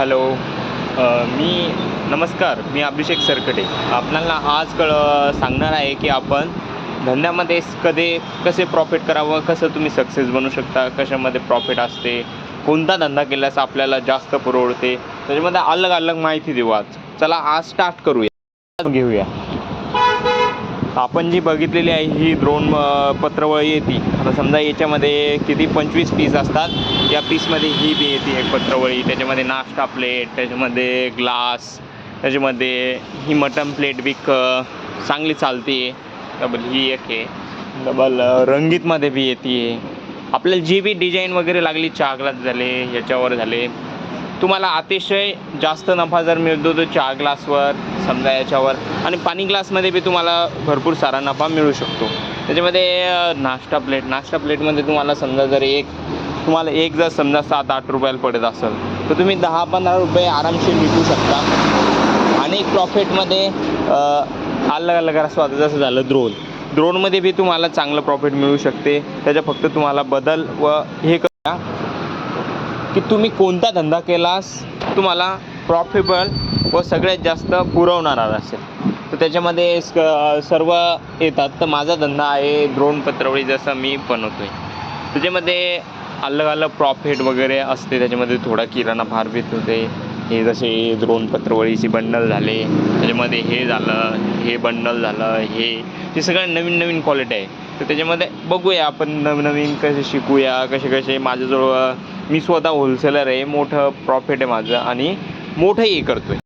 Hello. मी नमस्कार मी अभिषेक सरकटे. आपल्याला आज कळ सांगणार आहे की आपण धंद्यामध्ये कधी कसे प्रॉफिट करावं कसं तुम्ही सक्सेस बनू शकता कशामध्ये प्रॉफिट असते कोणता धंदा केल्यास आपल्याला जास्त पुरवडते त्याच्यामध्ये अलग अलग माहिती देऊ आज. चला आज स्टार्ट करूया. घेऊया. आपण जी बघितलेली आहे ही द्रोण पत्रवळी येते. आता समजा याच्यामध्ये किती पंचवीस पीस असतात या पीसमध्ये ही बी येते एक पत्रवळी. त्याच्यामध्ये नाश्ता प्लेट त्याच्यामध्ये ग्लास त्याच्यामध्ये ही मटन प्लेट बी क चांगली चालते. डबल ही एक आहे. डबल रंगीतमध्ये बी येते. आपल्याला जी बी डिझाईन वगैरे लागली चहा ग्लास झाले याच्यावर झाले. तुम्हाला अतिशय जास्त नफा जर मिळतो तो चहा ग्लासवर समजा याच्यावर आणि पाणी ग्लासमध्ये बी तुम्हाला भरपूर सारा नफा मिळू शकतो. त्याच्यामध्ये नाश्ता प्लेट नाश्ता प्लेटमध्ये तुम्हाला समजा जर एक तुम्हाला एक जर समजा सात आठ रुपयाला पडत असेल तर तुम्ही दहा पंधरा रुपये आरामशीर विकू शकता. आणि प्रॉफिटमध्ये अलग अलग असं जसं झालं द्रोण. द्रोणमध्ये बी तुम्हाला चांगलं प्रॉफिट मिळू शकते. त्याच्या फक्त तुम्हाला बदल व हे करा. की तुम्ही कोणता धंदा केलास तुम्हाला प्रॉफिटेबल व सगळ्यात जास्त पुरवणारा असेल. तर त्याच्यामध्ये स- सर्व येतात. तर माझा धंदा आहे द्रोण पत्रवळी जसं मी बनवतो आहे त्याच्यामध्ये अलग अलग प्रॉफिट वगैरे असते. त्याच्यामध्ये थोडा किराणा फार भेट होते हे जसे द्रोण पत्रवळीचे बंडल झाले. त्याच्यामध्ये हे झालं हे बंडल झालं हे हे सगळं नवीन नवीन क्वालिटी आहे. तर त्याच्यामध्ये बघूया आपण नवनवीन कसे शिकूया कसे कसे माझ्याजवळ मी स्वतः होलसेलर आहे मोठं प्रॉफिट आहे माझं आणि मोठंही करतो आहे